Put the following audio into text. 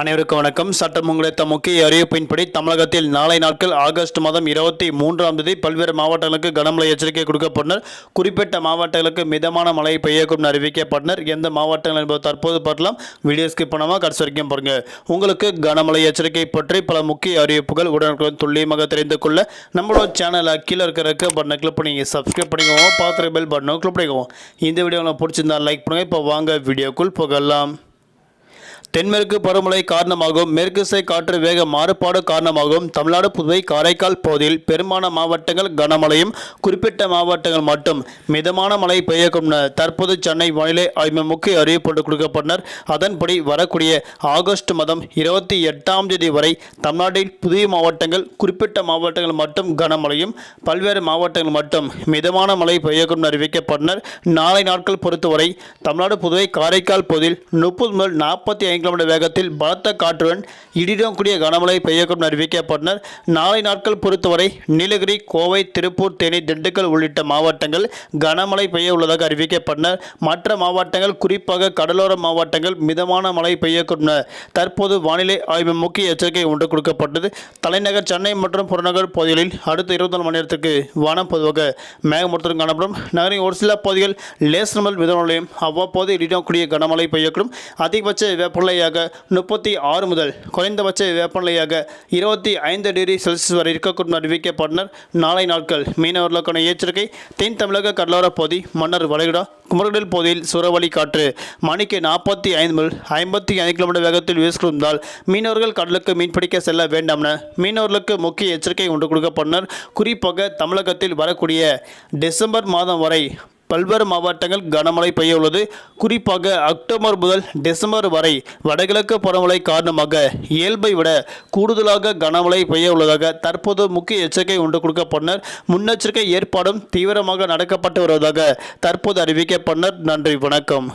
அனைவருக்கும் வணக்கம். சட்டம் உங்களுத்த முக்கிய அறிவிப்பின்படி தமிழகத்தில் நாளை நாட்கள் ஆகஸ்ட் மாதம் இருபத்தி மூன்றாம் தேதி பல்வேறு மாவட்டங்களுக்கு கனமழை எச்சரிக்கை கொடுக்கப்பட்டனர். குறிப்பிட்ட மாவட்டங்களுக்கு மிதமான மழை பெய்யக்கும் அறிவிக்கப்பட்டனர். எந்த மாவட்டங்கள் என்பது தற்போது பார்க்கலாம். வீடியோ ஸ்கிப் பண்ணாமல் கடைசி வரைக்கும் பாருங்க. உங்களுக்கு கனமழை எச்சரிக்கை பற்றி பல முக்கிய அறிவிப்புகள் உடனுக்குடன் துல்லியமாக தெரிந்து கொள்ள நம்மளோட சேனலை கீழே இருக்கிற பட்டனை கிளிக் பண்ணி சப்ஸ்கிரைப் பண்ணிக்கோங்க. பார்த்துருக்க பெல் பட்டனை கிளிக் பண்ணிக்கோங்க. இந்த வீடியோ உங்களுக்கு பிடிச்சிருந்தா லைக் பண்ணுங்கள் இப்போ வாங்க வீடியோக்குள் போகலாம். தென்மேற்கு பருவமழை காரணமாகவும் மேற்கு திசை காற்று வேக மாறுபாடு காரணமாகவும் தமிழ்நாடு புதுவை காரைக்கால் பகுதியில் பெரும்பாலான மாவட்டங்கள் கனமழையும் குறிப்பிட்ட மாவட்டங்கள் மட்டும் மிதமான மழை பெய்யக்கும் தற்போது சென்னை வானிலை ஆய்வு முக்கிய அறிவிப்பு கொடுக்கப்பட்டனர். அதன்படி வரக்கூடிய ஆகஸ்ட் மாதம் இருபத்தி எட்டாம் தேதி வரை தமிழ்நாட்டில் புதிய மாவட்டங்கள் குறிப்பிட்ட மாவட்டங்கள் மட்டும் கனமழையும் பல்வேறு மாவட்டங்கள் மட்டும் மிதமான மழை பெய்யக்கும் அறிவிக்கப்பட்டனர். நாளை நாட்கள் பொறுத்தவரை தமிழ்நாடு புதுவை காரைக்கால் பகுதியில் முப்பது முதல் நாற்பத்தி ஐந்து கிலோமீட்டர் வேகத்தில் பலத்த காற்றுடன் இடியுடன் கூடிய கனமழை பெய்யக்கும் அறிவிக்கப்பட்டனர். நாளை நாட்கள் பொறுத்தவரை நீலகிரி கோவை திருப்பூர் தேனி திண்டுக்கல் உள்ளிட்ட மாவட்டங்கள் கனமழை பெய்ய உள்ளதாக அறிவிக்கப்பட்டனர். மற்ற மாவட்டங்கள் குறிப்பாக கடலோர மாவட்டங்கள் மிதமான மழை பெய்யக்கும் தற்போது வானிலை ஆய்வு முக்கிய எச்சரிக்கை ஒன்று கொடுக்கப்பட்டது. தலைநகர் சென்னை மற்றும் புறநகர் பகுதிகளில் அடுத்த இருபத்தி நாலு மணி நேரத்துக்கு வானம் பொதுவாக மேகமூட்டத்துடன் காணப்படும். நகரின் ஒரு சில பகுதிகள் லேசர் முதல் மிதமலையும் அவ்வப்போது இடிடக்கூடிய கனமழை பெய்யக்கூடும். அதிகபட்ச வெப்பநிலையாக முப்பத்தி ஆறு முதல் குறைந்தபட்ச வெப்பநிலையாக இருபத்தி ஐந்து டிகிரி செல்சியஸ் வரை இருக்கக்கூடும் அறிவிக்கப்பட்டனர். நாளை நாட்கள் மீனவர்களுக்கான எச்சரிக்கை. தென் தமிழக கடலோரப் பகுதி மன்னர் வளைகுடா குமரடல் பகுதியில் சுறவழி காற்று மணிக்கு நாற்பத்தி ஐந்து முதல் ஐம்பத்தி ஐந்து கிலோமீட்டர் வேகத்தில் வீசிருந்தால் மீனவர்கள் கடலுக்கு மீன்பிடிக்க செல்ல வேண்டாம் என மீனவர்களுக்கு முக்கிய எச்சரிக்கை ஒன்று கொடுக்கப்பட்டனர். குறிப்பாக தமிழகத்தில் வரக்கூடிய டிசம்பர் மாதம் வரை பல்வேறு மாவட்டங்கள் கனமழை பெய்ய உள்ளது குறிப்பாக அக்டோபர் முதல் டிசம்பர் வரை வடகிழக்கு பருவமழை காரணமாக இயல்பை விட கூடுதலாக கனமழை பெய்ய உள்ளதாக தற்போது முக்கிய எச்சரிக்கை ஒன்று கொடுக்கப்பட்டனர் முன்னெச்சரிக்கை ஏற்பாடும் தீவிரமாக நடக்கப்பட்டு வருவதாக தற்போது அறிவிக்கப்பட்டனர் நன்றி வணக்கம்.